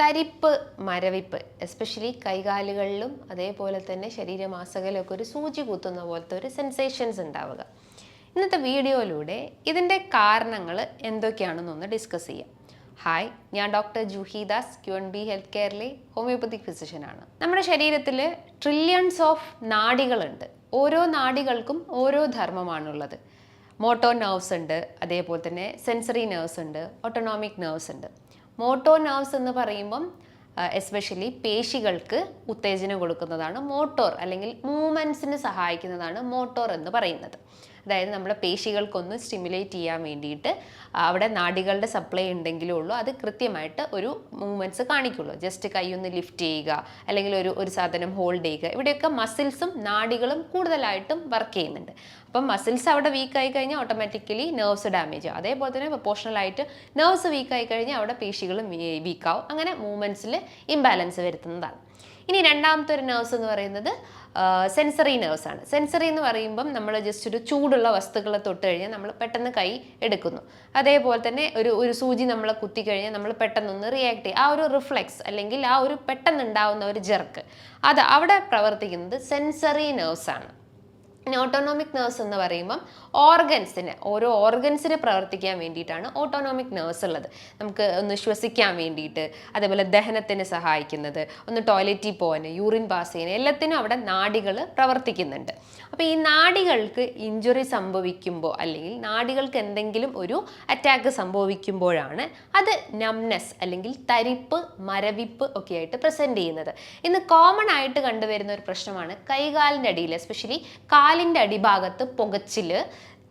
തരിപ്പ് മരവിപ്പ് എസ്പെഷ്യലി കൈകാലുകളിലും അതേപോലെ തന്നെ ശരീരമാസകലൊക്കെ ഒരു സൂചി കുത്തുന്ന പോലത്തെ ഒരു സെൻസേഷൻസ് ഉണ്ടാവുക. ഇന്നത്തെ വീഡിയോയിലൂടെ ഇതിന്റെ കാരണങ്ങൾ എന്തൊക്കെയാണെന്നൊന്ന് ഡിസ്കസ് ചെയ്യാം. ഹായ് ഞാൻ doctor Juhidas Q N B health കെയറിലെ homeopathic ഫിസിഷ്യനാണ് നമ്മുടെ ശരീരത്തിൽ ട്രില്യൺസ് ഓഫ് നാഡികളുണ്ട് ഓരോ നാഡികൾക്കും ഓരോ ധർമ്മമാണുള്ളത്. മോട്ടോ നെർവ്സ് ഉണ്ട് അതേപോലെ തന്നെ സെൻസറി നെർവ്സ് ഉണ്ട് ഓട്ടോണോമിക് നെർവ്സ് ഉണ്ട്. മോട്ടോ നെർവ്സ് എന്ന് പറയുമ്പം എസ്പെഷ്യലി പേശികൾക്ക് ഉത്തേജനം കൊടുക്കുന്നതാണ്. മോട്ടോർ അല്ലെങ്കിൽ മൂവ്മെന്റ്സിന് സഹായിക്കുന്നതാണ് മോട്ടോർ എന്ന് പറയുന്നത്. അതായത് നമ്മുടെ പേശികൾക്കൊന്ന് സ്റ്റിമുലേറ്റ് ചെയ്യാൻ വേണ്ടിയിട്ട് അവിടെ നാടികളുടെ സപ്ലൈ ഉണ്ടെങ്കിലേ ഉള്ളൂ. അത് കൃത്യമായിട്ട് ഒരു മൂവ്മെന്റ്സ് കാണിക്കുള്ളൂ. ജസ്റ്റ് കൈ ഒന്ന് ലിഫ്റ്റ് ചെയ്യുക അല്ലെങ്കിൽ ഒരു ഒരു സാധനം ഹോൾഡ് ചെയ്യുക. ഇവിടെയൊക്കെ മസിൽസും നാടികളും കൂടുതലായിട്ടും വർക്ക് ചെയ്യുന്നുണ്ട്. അപ്പം മസിൽസ് അവിടെ വീക്ക് ആയി കഴിഞ്ഞാൽ ഓട്ടോമാറ്റിക്കലി നെർവ്സ് ഡാമേജ് ആവും. അതേപോലെ തന്നെ പ്രൊപ്പോർഷണൽ ആയിട്ട് നെർവ്സ് വീക്ക് ആയി കഴിഞ്ഞാൽ അവിടെ പേശികളും വീക്കാവും അങ്ങനെ മൂവ്മെന്റ്സിൽ ഇംബാലൻസ് വരുത്തുന്നതാണ്. ഇനി രണ്ടാമത്തെ ഒരു നേഴ്സ് എന്ന് പറയുന്നത് സെൻസറി നേഴ്സ് ആണ്. സെൻസറി എന്ന് പറയുമ്പം നമ്മൾ ജസ്റ്റ് ഒരു ചൂടുള്ള വസ്തുക്കളെ തൊട്ട് കഴിഞ്ഞാൽ നമ്മൾ പെട്ടെന്ന് കൈ എടുക്കുന്നു. അതേപോലെ തന്നെ ഒരു ഒരു സൂചി നമ്മളെ കുത്തി കഴിഞ്ഞാൽ നമ്മൾ പെട്ടെന്നൊന്ന് റിയാക്ട് ചെയ്യും. ആ ഒരു റിഫ്ലെക്സ് അല്ലെങ്കിൽ ആ ഒരു പെട്ടെന്ന് ഉണ്ടാവുന്ന ഒരു ജെർക്ക് അത് അവിടെ പ്രവർത്തിക്കുന്നത് സെൻസറി നേഴ്സ് ആണ്. ഓട്ടോണോമിക് നേഴ്സ് എന്ന് പറയുമ്പം ഓർഗൻസിന് ഓരോ ഓർഗൻസിന് പ്രവർത്തിക്കാൻ വേണ്ടിയിട്ടാണ് ഓട്ടോണോമിക് നേഴ്സ് ഉള്ളത്. നമുക്ക് ഒന്ന് ശ്വസിക്കാൻ വേണ്ടിയിട്ട് അതേപോലെ ദഹനത്തിന് സഹായിക്കുന്നത് ഒന്ന് ടോയ്ലറ്റിൽ പോകാൻ യൂറിൻ പാസ് ചെയ്യാൻ എല്ലാത്തിനും അവിടെ നാടികൾ പ്രവർത്തിക്കുന്നുണ്ട്. അപ്പോൾ ഈ നാടികൾക്ക് ഇഞ്ചുറി സംഭവിക്കുമ്പോൾ അല്ലെങ്കിൽ നാടികൾക്ക് എന്തെങ്കിലും ഒരു അറ്റാക്ക് സംഭവിക്കുമ്പോഴാണ് അത് നംനെസ് അല്ലെങ്കിൽ തരിപ്പ് മരവിപ്പ് ഒക്കെ ആയിട്ട് പ്രസന്റ് ചെയ്യുന്നത്. ഇന്ന് കോമൺ ആയിട്ട് കണ്ടുവരുന്ന ഒരു പ്രശ്നമാണ് കൈകാലിന്റെ അടിയിൽ എസ്പെഷ്യലി കാലിന്റെ അടിഭാഗത്ത് പുകച്ചിൽ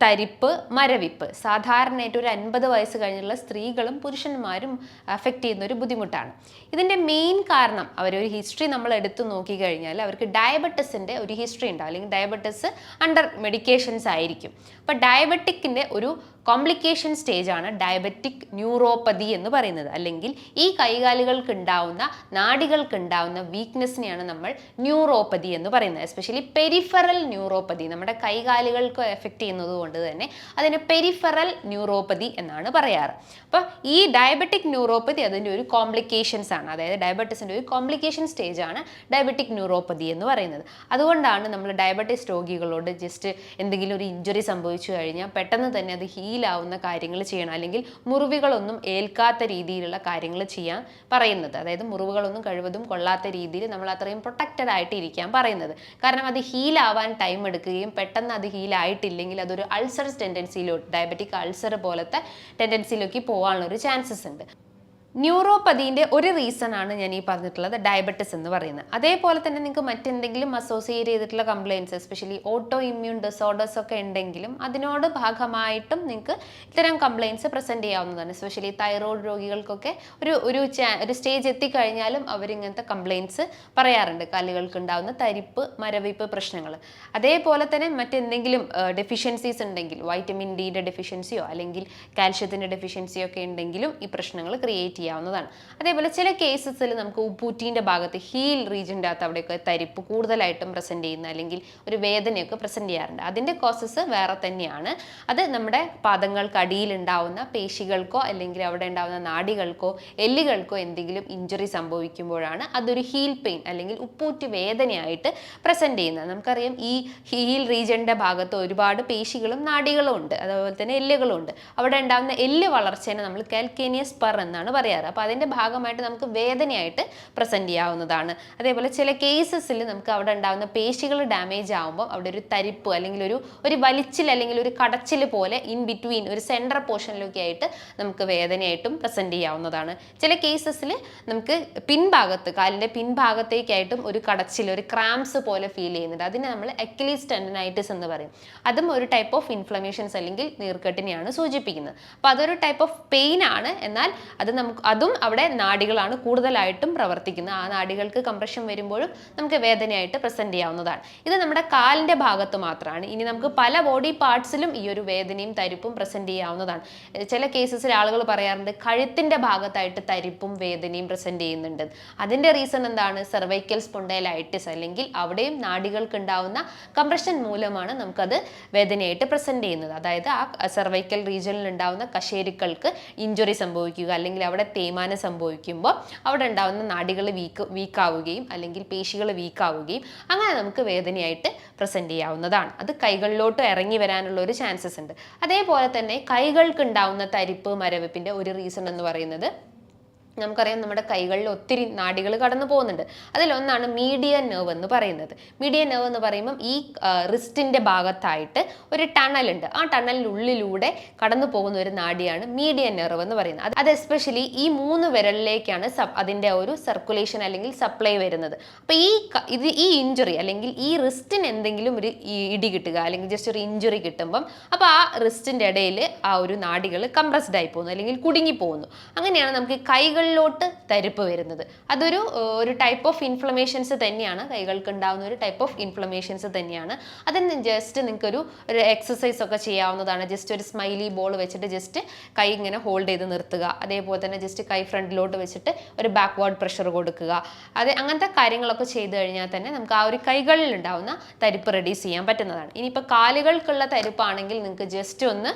തരിപ്പ് മരവിപ്പ്. സാധാരണയായിട്ട് ഒരു അൻപത് വയസ്സ് കഴിഞ്ഞുള്ള സ്ത്രീകളും പുരുഷന്മാരും അഫക്റ്റ് ചെയ്യുന്ന ഒരു ബുദ്ധിമുട്ടാണ്. ഇതിന്റെ മെയിൻ കാരണം അവരൊരു ഹിസ്റ്ററി നമ്മൾ എടുത്തു നോക്കിക്കഴിഞ്ഞാൽ അവർക്ക് ഡയബറ്റസിന്റെ ഒരു ഹിസ്റ്ററി ഉണ്ടാവും അല്ലെങ്കിൽ ഡയബറ്റസ് അണ്ടർ മെഡിക്കേഷൻസ് ആയിരിക്കും. അപ്പോൾ ഡയബറ്റിക്കിന്റെ ഒരു കോംപ്ലിക്കേഷൻ സ്റ്റേജാണ് ഡയബറ്റിക് ന്യൂറോപ്പതി എന്ന് പറയുന്നത്. അല്ലെങ്കിൽ ഈ കൈകാലുകൾക്ക് ഉണ്ടാവുന്ന നാഡികൾക്ക് ഉണ്ടാവുന്ന വീക്ക്നെസ്സിനെയാണ് നമ്മൾ ന്യൂറോപ്പതി എന്ന് പറയുന്നത്. എസ്പെഷ്യലി പെരിഫറൽ ന്യൂറോപ്പതി നമ്മുടെ കൈകാലുകൾക്ക് എഫക്റ്റ് ചെയ്യുന്നത് കൊണ്ട് തന്നെ അതിന് പെരിഫറൽ ന്യൂറോപ്പതി എന്നാണ് പറയാറ്. അപ്പോൾ ഈ ഡയബറ്റിക് ന്യൂറോപ്പതി അതിന്റെ ഒരു കോംപ്ലിക്കേഷൻസ് ആണ്. അതായത് ഡയബറ്റീസിന്റെ ഒരു കോംപ്ലിക്കേഷൻ സ്റ്റേജ് ആണ് ഡയബറ്റിക് ന്യൂറോപ്പതി എന്ന് പറയുന്നത്. അതുകൊണ്ടാണ് നമ്മൾ ഡയബറ്റിസ് രോഗികളോട് ജസ്റ്റ് എന്തെങ്കിലും ഒരു ഇഞ്ചുറി സംഭവിച്ചു കഴിഞ്ഞാൽ പെട്ടെന്ന് തന്നെ അത് ഹീലാവുന്ന കാര്യങ്ങൾ ചെയ്യണം. അല്ലെങ്കിൽ മുറിവുകളൊന്നും ഏൽക്കാത്ത രീതിയിലുള്ള കാര്യങ്ങൾ ചെയ്യാൻ പറയുന്നത്. അതായത് മുറിവുകളൊന്നും കഴിവതും കൊള്ളാത്ത രീതിയിൽ നമ്മൾ അത്രയും പ്രൊട്ടക്റ്റഡ് ആയിട്ട് ഇരിക്കാൻ പറയുന്നത്. കാരണം അത് ഹീലാവാൻ ടൈം എടുക്കുകയും പെട്ടെന്ന് അത് ഹീലായിട്ടില്ലെങ്കിൽ അതൊരു അൾസർ ടെൻഡൻസിയിലോട്ട് ഡയബറ്റിക് അൾസർ പോലത്തെ ടെൻഡൻസിയിലേക്ക് പോകാനുള്ള ഒരു ചാൻസസ് ഉണ്ട്. ന്യൂറോപ്പതിന്റെ ഒരു റീസൺ ആണ് ഞാൻ ഈ പറഞ്ഞിട്ടുള്ളത് ഡയബറ്റിസ് എന്ന് പറയുന്നത്. അതേപോലെ തന്നെ നിങ്ങൾക്ക് മറ്റെന്തെങ്കിലും അസോസിയേറ്റ് ചെയ്തിട്ടുള്ള complaints especially auto immune disorders ഒക്കെ ഉണ്ടെങ്കിലും അതിനോട് ഭാഗമായിട്ടും നിങ്ങൾക്ക് ഇത്തരം കംപ്ലയിൻസ് പ്രസന്റ് ചെയ്യാവുന്നതാണ്. എസ്പെഷ്യലി തൈറോയ്ഡ് രോഗികൾക്കൊക്കെ ഒരു ഒരു ഒരു സ്റ്റേജ് എത്തിക്കഴിഞ്ഞാലും അവരിങ്ങനത്തെ കംപ്ലയിൻസ് പറയാറുണ്ട്. കാലുകൾക്ക് ഉണ്ടാകുന്ന തരിപ്പ് മരവിപ്പ് പ്രശ്നങ്ങൾ. അതേപോലെ തന്നെ മറ്റെന്തെങ്കിലും ഡെഫിഷ്യൻസീസ് ഉണ്ടെങ്കിൽ വൈറ്റമിൻ ഡിയുടെ ഡെഫിഷ്യൻസിയോ അല്ലെങ്കിൽ കാൽഷ്യത്തിന്റെ ഡെഫിഷ്യൻസിയോ ഒക്കെ ഉണ്ടെങ്കിലും ഈ പ്രശ്നങ്ങൾ ക്രിയേറ്റ് ചെയ്യാവുന്നതാണ്. അതേപോലെ ചില കേസസിൽ നമുക്ക് ഉപ്പൂറ്റീന്റെ ഭാഗത്ത് ഹീൽ റീജിയന്റെ അകത്ത് അവിടെയൊക്കെ തരിപ്പ് കൂടുതലായിട്ടും പ്രസന്റ് ചെയ്യുന്ന അല്ലെങ്കിൽ ഒരു വേദനയൊക്കെ പ്രസന്റ് ചെയ്യാറുണ്ട്. അതിന്റെ കോസസ് വേറെ തന്നെയാണ്. അത് നമ്മുടെ പാദങ്ങൾക്ക് അടിയിൽ ഉണ്ടാവുന്ന പേശികൾക്കോ അല്ലെങ്കിൽ അവിടെ ഉണ്ടാവുന്ന നാടികൾക്കോ എല്ലുകൾക്കോ എന്തെങ്കിലും ഇഞ്ചുറി സംഭവിക്കുമ്പോഴാണ് അതൊരു ഹീൽ പെയിൻ അല്ലെങ്കിൽ ഉപ്പൂറ്റി വേദനയായിട്ട് പ്രസന്റ് ചെയ്യുന്നത്. നമുക്കറിയാം ഈ ഹീൽ റീജിയന്റെ ഭാഗത്ത് ഒരുപാട് പേശികളും നാടികളും ഉണ്ട്. അതുപോലെ തന്നെ എല്ലുകളും ഉണ്ട്. അവിടെ ഉണ്ടാകുന്ന എല്ല് വളർച്ചേനെ നമ്മൾ കാൽക്കേനിയസ് പെർ എന്നാണ് പറയാറ്. അപ്പോൾ അതിന്റെ ഭാഗമായിട്ട് നമുക്ക് വേദനയായിട്ട് പ്രസന്റ് ചെയ്യാവുന്നതാണ്. അതേപോലെ ചില കേസസിൽ നമുക്ക് അവിടെ ഉണ്ടാകുന്ന പേശികൾ ഡാമേജ് ആകുമ്പോൾ അവിടെ ഒരു തരിപ്പ് അല്ലെങ്കിൽ ഒരു ഒരു വലിച്ചിൽ അല്ലെങ്കിൽ ഒരു കടച്ചിൽ പോലെ ഇൻ ബിറ്റ്വീൻ ഒരു സെൻട്രൽ പോർഷനിലൊക്കെ ആയിട്ട് നമുക്ക് വേദനയായിട്ടും പ്രസന്റ് ചെയ്യാവുന്നതാണ്. ചില കേസസിൽ നമുക്ക് പിൻഭാഗത്ത് കാലിന്റെ പിൻഭാഗത്തേക്കായിട്ടും ഒരു കടച്ചിൽ ഒരു ക്രാംസ് പോലെ ഫീൽ ചെയ്യുന്നുണ്ട്. അതിനെ നമ്മൾ അക്ലീസ് ടെൻഡനൈറ്റിസ് എന്ന് പറയും. അതും ഒരു ടൈപ്പ് ഓഫ് ഇൻഫ്ലമേഷൻസ് അല്ലെങ്കിൽ നീർക്കെട്ടിനെയാണ് സൂചിപ്പിക്കുന്നത്. അപ്പോൾ അതൊരു ടൈപ്പ് ഓഫ് പെയിൻ ആണ്. എന്നാൽ അത് നമുക്ക് അതും അവിടെ നാടികളാണ് കൂടുതലായിട്ടും പ്രവർത്തിക്കുന്നത്. ആ നാടികൾക്ക് കംപ്രഷൻ വരുമ്പോഴും നമുക്ക് വേദനയായിട്ട് പ്രസന്റ് ചെയ്യാവുന്നതാണ്. ഇത് നമ്മുടെ കാലിന്റെ ഭാഗത്ത് മാത്രമാണ്. ഇനി നമുക്ക് പല ബോഡി പാർട്സിലും ഈ ഒരു വേദനയും തരിപ്പും പ്രസന്റ് ചെയ്യാവുന്നതാണ്. ചില കേസസിൽ ആളുകൾ പറയാറുണ്ട് കഴുത്തിന്റെ ഭാഗത്തായിട്ട് തരിപ്പും വേദനയും പ്രസന്റ് ചെയ്യുന്നുണ്ട്. അതിന്റെ റീസൺ എന്താണ്? സെർവൈക്കൽ സ്പൊണ്ടൈലൈറ്റിസ് അല്ലെങ്കിൽ അവിടെയും നാടികൾക്ക് ഉണ്ടാവുന്ന കംപ്രഷൻ മൂലമാണ് നമുക്കത് വേദനയായിട്ട് പ്രസന്റ് ചെയ്യുന്നത്. അതായത് ആ സെർവൈക്കൽ റീജിയനിൽ ഉണ്ടാവുന്ന കശേരുക്കൾക്ക് ഇഞ്ചുറി സംഭവിക്കുക അല്ലെങ്കിൽ അവിടെ തേയ്മാനം സംഭവിക്കുമ്പോൾ അവിടെ ഉണ്ടാകുന്ന നാടികൾ വീക്ക് വീക്കാവുകയും അല്ലെങ്കിൽ പേശികൾ വീക്കാവുകയും അങ്ങനെ നമുക്ക് വേദനയായിട്ട് പ്രസന്റ് ചെയ്യാവുന്നതാണ്. അത് കൈകളിലോട്ട് ഇറങ്ങി വരാനുള്ള ഒരു ചാൻസസ് ഉണ്ട്. അതേപോലെ തന്നെ കൈകൾക്ക് ഉണ്ടാവുന്ന തരിപ്പ് മരവിപ്പിന്റെ ഒരു റീസൺ എന്ന് പറയുന്നത് നമുക്കറിയാം നമ്മുടെ കൈകളിൽ ഒത്തിരി നാടികൾ കടന്നു പോകുന്നുണ്ട്. അതിലൊന്നാണ് മീഡിയ നെർവ് എന്ന് പറയുന്നത്. മീഡിയ നെർവ് എന്ന് പറയുമ്പം ഈ റിസ്റ്റിന്റെ ഭാഗത്തായിട്ട് ഒരു ടണലുണ്ട് ആ ടണലിനുള്ളിലൂടെ കടന്നു പോകുന്ന ഒരു നാടിയാണ് മീഡിയ നെർവ് എന്ന് പറയുന്നത്. അത് എസ്പെഷ്യലി ഈ മൂന്ന് വിരലിലേക്കാണ് സബ് അതിന്റെ ഒരു സർക്കുലേഷൻ അല്ലെങ്കിൽ സപ്ലൈ വരുന്നത്. അപ്പോൾ ഈ ഇത് ഈ ഇഞ്ചുറി അല്ലെങ്കിൽ ഈ റിസ്റ്റിന് എന്തെങ്കിലും ഒരു ഇടി കിട്ടുക അല്ലെങ്കിൽ ജസ്റ്റ് ഒരു ഇഞ്ചുറി കിട്ടുമ്പം അപ്പോൾ ആ റിസ്റ്റിന്റെ ഇടയിൽ ആ ഒരു നാടികൾ കംപ്രസ്ഡ് ആയി പോകുന്നു അല്ലെങ്കിൽ കുടുങ്ങി പോകുന്നു. അങ്ങനെയാണ് നമുക്ക് കൈകളിലോട്ട് തരിപ്പ് വരുന്നത്. അതൊരു ഒരു ടൈപ്പ് ഓഫ് ഇൻഫ്ലമേഷൻസ് തന്നെയാണ്. കൈകൾക്ക് ഉണ്ടാകുന്ന ഒരു ടൈപ്പ് ഓഫ് ഇൻഫ്ലമേഷൻസ് തന്നെയാണ്. അതിന് ജസ്റ്റ് നിങ്ങൾക്കൊരു ഒരു എക്സസൈസ് ഒക്കെ ചെയ്യാവുന്നതാണ്. ജസ്റ്റ് ഒരു സ്മൈലി ബോൾ വെച്ചിട്ട് ജസ്റ്റ് കൈ ഇങ്ങനെ ഹോൾഡ് ചെയ്ത് നിർത്തുക. അതേപോലെ തന്നെ ജസ്റ്റ് കൈ ഫ്രണ്ടിലോട്ട് വെച്ചിട്ട് ഒരു ബാക്ക്വേർഡ് പ്രഷർ കൊടുക്കുക. അത് അങ്ങനത്തെ കാര്യങ്ങളൊക്കെ ചെയ്തു കഴിഞ്ഞാൽ തന്നെ നമുക്ക് ആ ഒരു കൈകളിൽ ഉണ്ടാവുന്ന തരിപ്പ് റെഡ്യൂസ് ചെയ്യാൻ പറ്റുന്നതാണ്. ഇനിയിപ്പോൾ കാലുകൾക്കുള്ള തരിപ്പാണെങ്കിൽ നിങ്ങൾക്ക് ജസ്റ്റ് ഒന്ന്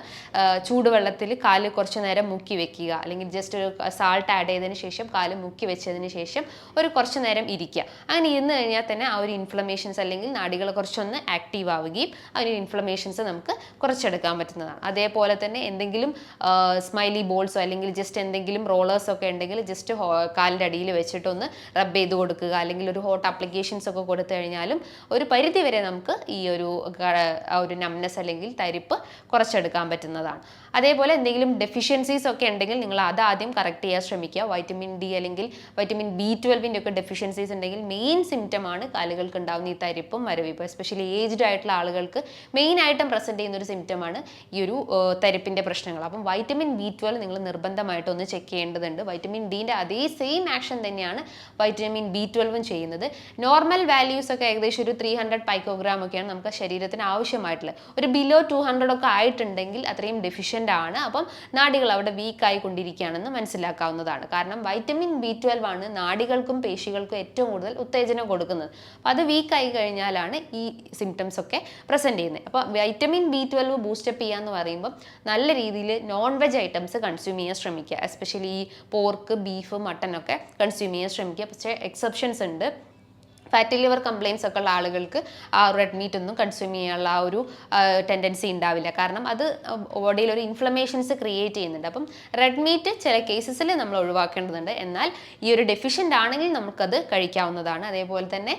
ചൂടുവെള്ളത്തിൽ കാൽ കുറച്ച് നേരം മുക്കി വെക്കുക. അല്ലെങ്കിൽ ജസ്റ്റ് ഒരു സാൾട്ട് ആഡ് ചെയ്തതിന് ശേഷം കാൽ മുക്കി വെച്ചതിന് ശേഷം ഒരു കുറച്ച് നേരം ഇരിക്കുക. അങ്ങനെ ഇരുന്ന് കഴിഞ്ഞാൽ തന്നെ ആ ഒരു ഇൻഫ്ലമേഷൻസ് അല്ലെങ്കിൽ നാടികൾ കുറച്ചൊന്ന് ആക്റ്റീവ് ആവുകയും അതിന് ഇൻഫ്ലമേഷൻസ് നമുക്ക് കുറച്ചെടുക്കാൻ പറ്റുന്നതാണ്. അതേപോലെ തന്നെ എന്തെങ്കിലും സ്മൈലി ബോൾസോ അല്ലെങ്കിൽ ജസ്റ്റ് എന്തെങ്കിലും റോളേഴ്സ് ഒക്കെ ഉണ്ടെങ്കിൽ ജസ്റ്റ് കാലിന്റെ അടിയിൽ വെച്ചിട്ടൊന്ന് റബ്ബ് ചെയ്ത് കൊടുക്കുക. അല്ലെങ്കിൽ ഒരു ഹോട്ട് അപ്ലിക്കേഷൻസ് ഒക്കെ കൊടുത്തു കഴിഞ്ഞാലും ഒരു പരിധി വരെ നമുക്ക് ഈ ഒരു ഒരു നംനെസ് അല്ലെങ്കിൽ തരിപ്പ് കുറച്ചെടുക്കാൻ പറ്റുന്നതാണ്. അതേപോലെ എന്തെങ്കിലും ഡെഫിഷ്യൻസീസ് ഒക്കെ ഉണ്ടെങ്കിൽ നിങ്ങൾ അത് ആദ്യം കറക്റ്റ് ചെയ്യാൻ ശ്രമിക്കുക. വൈറ്റമിൻ ഡി അല്ലെങ്കിൽ വൈറ്റമിൻ ബി ട്വൽവിന്റെ ഒക്കെ ഡെഫിഷ്യൻസീസ് ഉണ്ടെങ്കിൽ മെയിൻ സിംറ്റമാണ് കാലുകൾക്ക് ഉണ്ടാകുന്ന ഈ തരിപ്പും മരവിപ്പും. എസ്പെഷ്യലി ഏജ്ഡ് ആയിട്ടുള്ള ആളുകൾക്ക് മെയിൻ ആയിട്ടും പ്രസന്റ് ചെയ്യുന്ന ഒരു സിംറ്റമാണ് ഈ ഒരു തരിപ്പിന്റെ പ്രശ്നങ്ങൾ. അപ്പം വൈറ്റമിൻ ബി ട്വൽവ് നിങ്ങൾ നിർബന്ധമായിട്ട് ഒന്ന് ചെക്ക് ചെയ്യേണ്ടതുണ്ട് വൈറ്റമിൻ ഡീന്റെ അതേ സെയിം ആക്ഷൻ തന്നെയാണ് വൈറ്റമിൻ ബി ട്വൽവും ചെയ്യുന്നത്. നോർമൽ വാല്യൂസ് ഒക്കെ ഏകദേശം ഒരു ത്രീ ഹൺഡ്രഡ് പൈക്കോഗ്രാം ഒക്കെയാണ് നമുക്ക് ശരീരത്തിന് ആവശ്യമായിട്ടുള്ളത്. ഒരു ബിലോ ടു ഹൺഡ്രഡ് ഒക്കെ ആയിട്ടുണ്ടെങ്കിൽ അത്രയും ഡെഫിഷ്യന്റ് ആണ്. അപ്പം നാടികൾ അവിടെ വീക്ക് കൊണ്ടിരിക്കുകയാണെന്ന് മനസ്സിലാക്കാവുന്നതാണ്. കാരണം വൈറ്റമിൻ ബി ട്വൽവ് ആണ് നാടികൾക്കും പേശികൾക്കും ഏറ്റവും കൂടുതൽ ഉത്തേജനം കൊടുക്കുന്നത്. അപ്പം അത് വീക്ക് ആയി കഴിഞ്ഞാലാണ് ഈ സിംറ്റംസ് ഒക്കെ പ്രസന്റ് ചെയ്യുന്നത്. അപ്പോൾ വൈറ്റമിൻ ബി ട്വൽവ് ബൂസ്റ്റപ്പ് ചെയ്യുക ചെയ്യാന്ന് പറയുമ്പോൾ നല്ല രീതിയിൽ നോൺ വെജ് ഐറ്റംസ് കൺസ്യൂം ചെയ്യാൻ ശ്രമിക്കുക. എസ്പെഷ്യലി ഈ പോർക്ക് ബീഫ് മട്ടൻ ഒക്കെ കൺസ്യൂം ചെയ്യാൻ ശ്രമിക്കുക. പക്ഷേ എക്സെപ്ഷൻസ് ഉണ്ട്. ഫാറ്റി ലിവർ കംപ്ലയിൻസ് ഒക്കെ ഉള്ള ആളുകൾക്ക് ആ റെഡ് മീറ്റ് ഒന്നും കൺസ്യൂം ചെയ്യാനുള്ള ആ ഒരു ടെൻഡൻസി ഉണ്ടാവില്ല. കാരണം അത് ബോഡിയിൽ ഒരു ഇൻഫ്ലമേഷൻസ് ക്രിയേറ്റ് ചെയ്യുന്നുണ്ട്. അപ്പം റെഡ് മീറ്റ് ചില കേസസിൽ നമ്മൾ ഒഴിവാക്കേണ്ടതുണ്ട്. എന്നാൽ ഈ ഒരു ഡെഫിഷ്യന്റ് ആണെങ്കിൽ നമുക്കത് കഴിക്കാവുന്നതാണ്. അതേപോലെ തന്നെ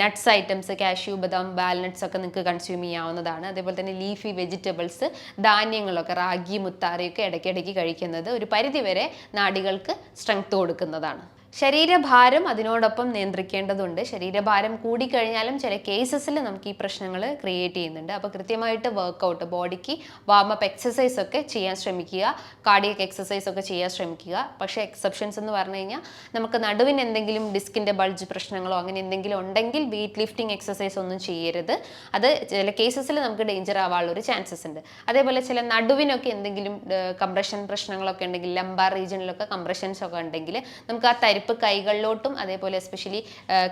നട്ട്സ് ഐറ്റംസ് കാഷ്യൂ ബദാം വാൽനട്ട്സ് ഒക്കെ നിങ്ങൾക്ക് കൺസ്യൂം ചെയ്യാവുന്നതാണ്. അതേപോലെ തന്നെ ലീഫി വെജിറ്റബിൾസ് ധാന്യങ്ങളൊക്കെ റാഗി മുത്താറിയൊക്കെ ഇടയ്ക്കിടയ്ക്ക് കഴിക്കുന്നത് ഒരു പരിധിവരെ നാടികൾക്ക് സ്ട്രെങ്ത് കൊടുക്കുന്നതാണ്. ശരീരഭാരം അതിനോടൊപ്പം നിയന്ത്രിക്കേണ്ടതുണ്ട്. ശരീരഭാരം കൂടിക്കഴിഞ്ഞാലും ചില കേസസിൽ നമുക്ക് ഈ പ്രശ്നങ്ങൾ ക്രിയേറ്റ് ചെയ്യുന്നുണ്ട്. അപ്പോൾ കൃത്യമായിട്ട് വർക്കൗട്ട് ബോഡിക്ക് വാമപ്പ് എക്സസൈസ് ഒക്കെ ചെയ്യാൻ ശ്രമിക്കുക. കാർഡിയക് എക്സസൈസ് ഒക്കെ ചെയ്യാൻ ശ്രമിക്കുക. പക്ഷേ എക്സെപ്ഷൻസ് എന്ന് പറഞ്ഞു കഴിഞ്ഞാൽ നമുക്ക് നടുവിന് എന്തെങ്കിലും ഡിസ്കിന്റെ ബൾജ് പ്രശ്നങ്ങളോ അങ്ങനെ എന്തെങ്കിലും ഉണ്ടെങ്കിൽ വെയിറ്റ് ലിഫ്റ്റിംഗ് എക്സസൈസ് ഒന്നും ചെയ്യരുത്. അത് ചില കേസസിൽ നമുക്ക് ഡേഞ്ചർ ആവാനുള്ള ഒരു ചാൻസസ് ഉണ്ട്. അതേപോലെ ചില നടുവിനൊക്കെ എന്തെങ്കിലും കംപ്രഷൻ പ്രശ്നങ്ങളൊക്കെ ഉണ്ടെങ്കിൽ ലംബാർ റീജിയനിലൊക്കെ കംപ്രഷൻസ് ഒക്കെ ഉണ്ടെങ്കിൽ നമുക്ക് ആ തരിപ്പ് കൈകളിലോട്ടും അതേപോലെ എസ്പെഷ്യലി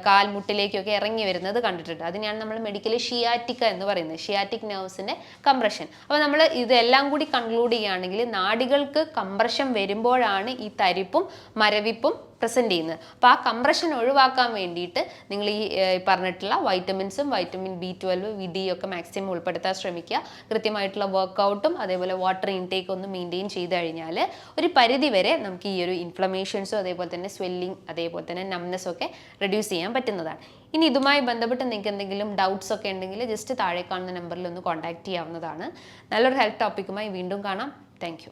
കാൽമുട്ടിലേക്കൊക്കെ ഇറങ്ങി വരുന്നത് കണ്ടിട്ടുണ്ട്. അതിനെയാണ് നമ്മൾ മെഡിക്കലി ഷിയാറ്റിക്ക എന്ന് പറയുന്നത്. ഷിയാറ്റിക് നെർവ്സിന്റെ കംപ്രഷൻ അപ്പോൾ നമ്മൾ ഇതെല്ലാം കൂടി കൺക്ലൂഡ് ചെയ്യുകയാണെങ്കിൽ നാടികൾക്ക് കംപ്രഷൻ വരുമ്പോഴാണ് ഈ തരിപ്പും മരവിപ്പും പ്രസന്റ് ചെയ്യുന്നത്. അപ്പോൾ ആ കംപ്രഷൻ ഒഴിവാക്കാൻ വേണ്ടിയിട്ട് നിങ്ങൾ ഈ പറഞ്ഞിട്ടുള്ള വൈറ്റമിൻസും vitamin B twelve V D ഒക്കെ മാക്സിമം ഉൾപ്പെടുത്താൻ ശ്രമിക്കുക. കൃത്യമായിട്ടുള്ള വർക്കൗട്ടും അതേപോലെ വാട്ടർ ഇൻടേക്ക് ഒന്ന് മെയിന്റെയിൻ ചെയ്ത് കഴിഞ്ഞാൽ ഒരു പരിധി വരെ നമുക്ക് ഈ ഒരു ഇൻഫ്ലമേഷൻസും അതേപോലെ തന്നെ സ്വെല്ലിംഗ് അതേപോലെ തന്നെ നംനെസ് ഒക്കെ റെഡ്യൂസ് ചെയ്യാൻ പറ്റുന്നതാണ്. ഇനി ഇതുമായി ബന്ധപ്പെട്ട് നിങ്ങൾക്ക് എന്തെങ്കിലും ഡൗട്ട്സ് ഒക്കെ ഉണ്ടെങ്കിൽ ജസ്റ്റ് താഴെ കാണുന്ന നമ്പറിൽ ഒന്ന് കോൺടാക്ട് ചെയ്യാവുന്നതാണ്. നല്ലൊരു ഹെൽത്ത് ടോപ്പിക്കുമായി വീണ്ടും കാണാം. താങ്ക്